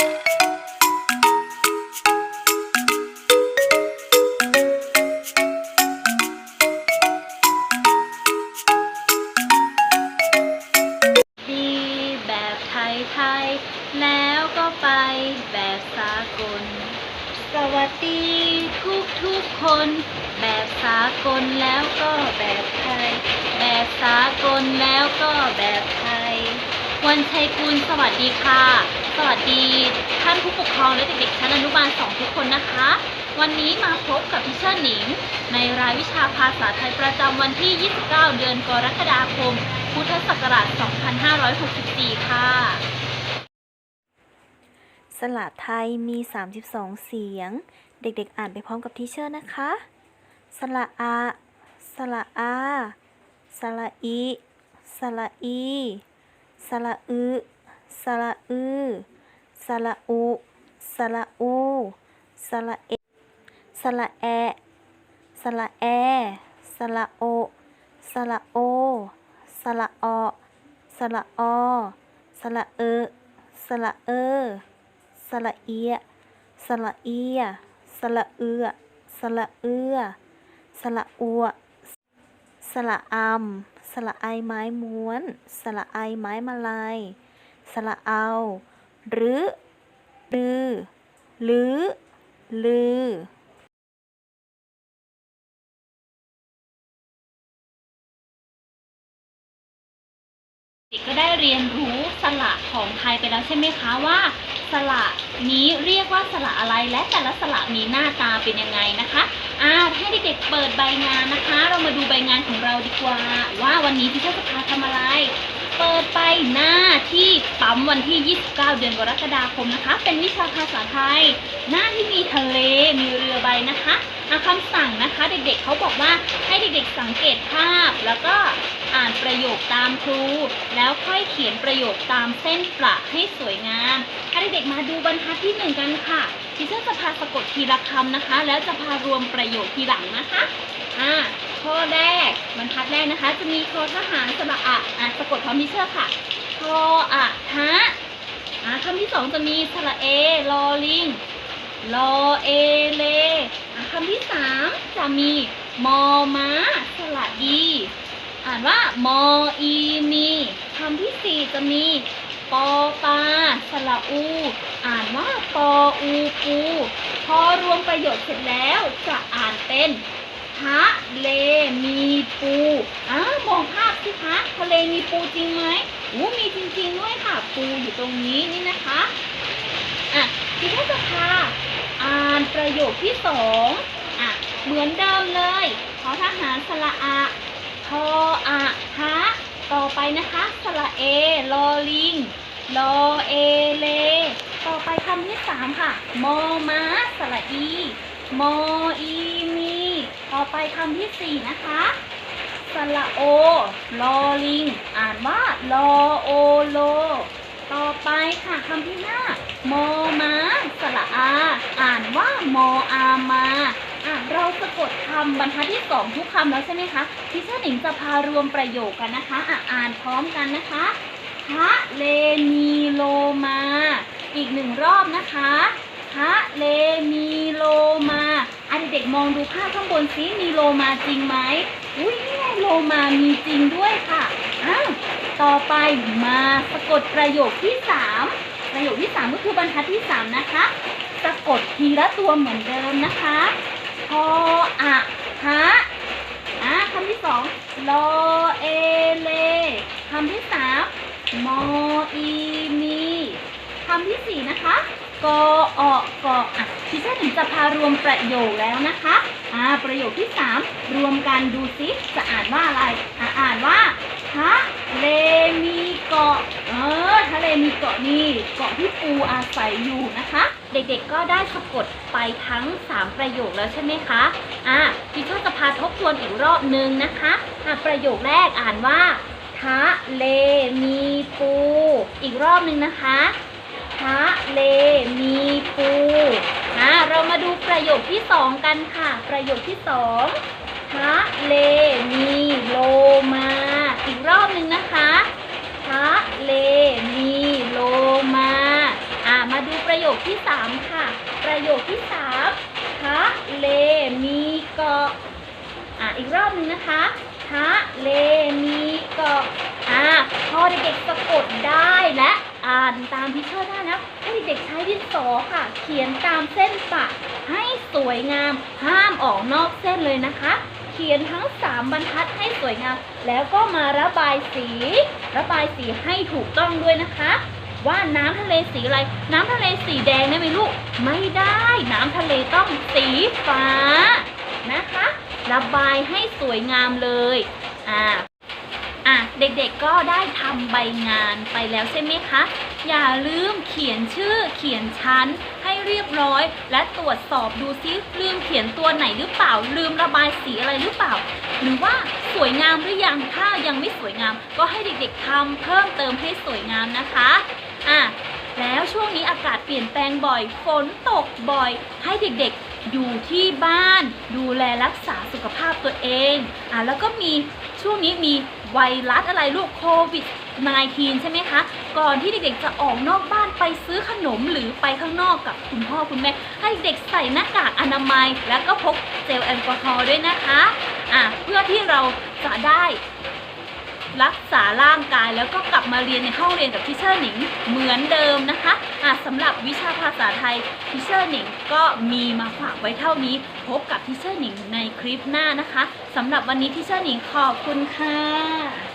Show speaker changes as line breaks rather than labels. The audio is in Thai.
ดีแบบไทยไทยๆแล้วก็ไปแบบสากล สวัสดีทุกทุกๆคน แบบสากลแล้วก็แบบไทย แบบสากลแล้วก็แบบไทย วันชัยกุลสวัสดีค่ะ สวัสดีท่านผู้ปกครองและเด็กๆชั้นอนุบาลสองทุกคนนะคะ วันนี้มาพบกับพิเชอร์หนิง ในรายวิชาภาษาไทยประจำวันที่ 29 เดือนกรกฎาคม พุทธศักราช 2564 ค่ะ
สระไทยมี 32 เสียง เด็กๆ อ่านไปพร้อมกับทีเชอร์นะคะ สระอา สระอา สระอี สระอี สระอึสระอือสระอุสระอูสระเอสระแอสระแอสระโอสระโอสระออสระออสระเอสระเอสระเอียสระเอียสระเอือสระเอือสระอัวสระอำ สระไอไม้ม้วน สระไอไม้มาลายสระเอา หรือรือหรือลือ
ก็ได้เรียนรู้สระของไทยไปแล้วใช่ไหมคะว่า สระนี้เรียกว่าสระอะไรและแต่ละสระมีหน้าตาเป็นยังไงนะคะอ่าให้เด็กๆเปิดใบงานนะคะ เรามาดูใบงานของเราดีกว่า ว่าวันนี้พี่เจ้าจะพาทำอะไร เปิดไปหน้าที่ปั๊มวันที่ 29 เดือนกรกฎาคมนะคะ เป็นวิชาภาษาไทย หน้าที่มีทะเลมีเรือใบนะคะ คำสั่งนะคะ เด็กๆเขาบอกว่าให้เด็กๆสังเกตภาพ แล้วก็อ่านประโยคตามครู แล้วค่อยเขียนประโยคตามเส้นประให้สวยงามให้เด็กๆมาดูบรรทัดที่หนึ่งกันค่ะทีเชอร์จะพาสะกดทีละคำนะคะ แล้วจะพารวมประโยคทีหลังนะคะอ่าข้อแรกบรรทัดแรกนะคะ จะมีโททหารสระอะอะสะกดพร้อมทีเชอร์ค่ะทออะทะอ่าคำที่สองจะมีสระเอลอลิงลอเอำที่สามจะมีมอม้าสระอี อ่านว่ามออีมีคำที่สี่จะมีปอปลาสระอู อ่านว่าปออูปู พอรวมประโยคเสร็จแล้วจะอ่านเป็นทะเลมีปูอ้ามองภาพสิคะทะเลมีปูจริงไหมอู้มีจริงๆด้วยค่ะ ปูอยู่ตรงนี้นี่นะคะ อะทีนี้จะพา อ่านประโยคที่สองอะเหมือนเดิมเลยขอทหารสระอาทออะฮะต่อไปนะคะ สระเอลอลิงลอเอเล ต่อไปคำที่สามค่ะ มอมาสระอี มออีมี ต่อไปคำที่สี่นะคะ สระโอ ลอลิง อ่านว่าลอโอโล ต่อไปค่ะคำที่ห้ามอ อาอ่านว่ามออามาอะเราสะกดคำบรรทัดที่สองทุกคำแล้วใช่ไหมคะทิเชอร์หนิงจะพารวมประโยคกันนะคะอะอ่านพร้อมกันนะคะทะเลมีโลมา อีกหนึ่งรอบนะคะทะเลมีโลมาอะเด็กๆมองดูภาพข้างบนซิมีโลมาจริงไหมอุ้ยนี่โลมามีจริงด้วยค่ะอ้าวต่อไปมาสะกดประโยคที่สาม ประโยคที่สามก็คือบรรทัดที่สามนะคะ สะกดทีละตัวเหมือนเดิมนะคะพออะฮะอะคำที่สองลอเอเลคำที่สามมออีมีคำที่สี่นะคะกอออกออะพี่เจ้ถึงจะพารวมประโยคแล้วนะคะอ่าประโยคที่สามรวมกันดูซิจะอ่านว่าอะไรอะอ่านว่าทะเล เออทะเลมีเกาะนี่เกาะที่ปูอาศัยอยู่นะคะ เด็กๆก็ได้สะกดไปทั้ง 3 ประโยคแล้วใช่ไหมคะอะพี่ชอบจะพาทบทวนอีกรอบนึงนะคะอะประโยคแรกอ่านว่าทะเลมีปู อีกรอบนึงนะคะทะเลมีปูอะเรามาดูประโยคที่สองกันค่ะ ประโยคที่สองทะเลมา อีกรอบนึงนะคะ ทะเลมีโลมาอ่ามาดูประโยคที่สามค่ะ ประโยคที่สามทะเลมีเกาะอะอีกรอบหนึงนะคะทะเลมีเกาะอะพอเด็กๆสะกดได้และอ่านตามพิเชอร์ได้นะให้เด็กใช้ดินสอค่ะ เขียนตามเส้นปะให้สวยงาม ห้ามออกนอกเส้นเลยนะคะ เขียนทั้ง 3 บรรทัดให้สวยงาม แล้วก็มาระบายสี ระบายสีให้ถูกต้องด้วยนะคะ ว่าน้ำทะเลสีอะไร น้ำทะเลสีแดงได้ไหมลูก ไม่ได้ น้ำทะเลต้องสีฟ้านะคะ ระบายให้สวยงามเลย อ่าอะเด็กๆก็ได้ทำใบงานไปแล้วใช่ไหมคะ อย่าลืมเขียนชื่อเขียนชั้นให้เรียบร้อย และตรวจสอบดูซิลืมเขียนตัวไหนหรือเปล่า ลืมระบายสีอะไรหรือเปล่า หรือว่าสวยงามหรือยังถ้ายังไม่สวยงาม ก็ให้เด็กๆทำเพิ่มเติมให้สวยงามนะคะ อะแล้วช่วงนี้อากาศเปลี่ยนแปลงบ่อย ฝนตกบ่อย ให้เด็กๆอยู่ที่บ้าน ดูแลรักษาสุขภาพตัวเองอะแล้วก็มีช่วงนี้มีไวรัสอะไรลูกโควิด 19 ใช่ไหมคะ ก่อนที่เด็กๆจะออกนอกบ้านไปซื้อขนมหรือไปข้างนอกกับคุณพ่อคุณแม่ ให้เด็กใส่หน้ากากอนามัย แล้วก็พกเจลแอลกอฮอล์ด้วยนะคะอะเพื่อที่เราจะได้ รักษาร่างกายแล้วก็กลับมาเรียนในห้องเรียนกับทิเชอร์หนิงเหมือนเดิมนะคะะสำหรับวิชาภาษาไทยทิเชอร์หนิงก็มีมาฝากไว้เท่านี้ พบกับทิเชอร์หนิงในคลิปหน้านะคะสำหรับวันนี้ทิเชอร์หนิงขอบคุณค่ะ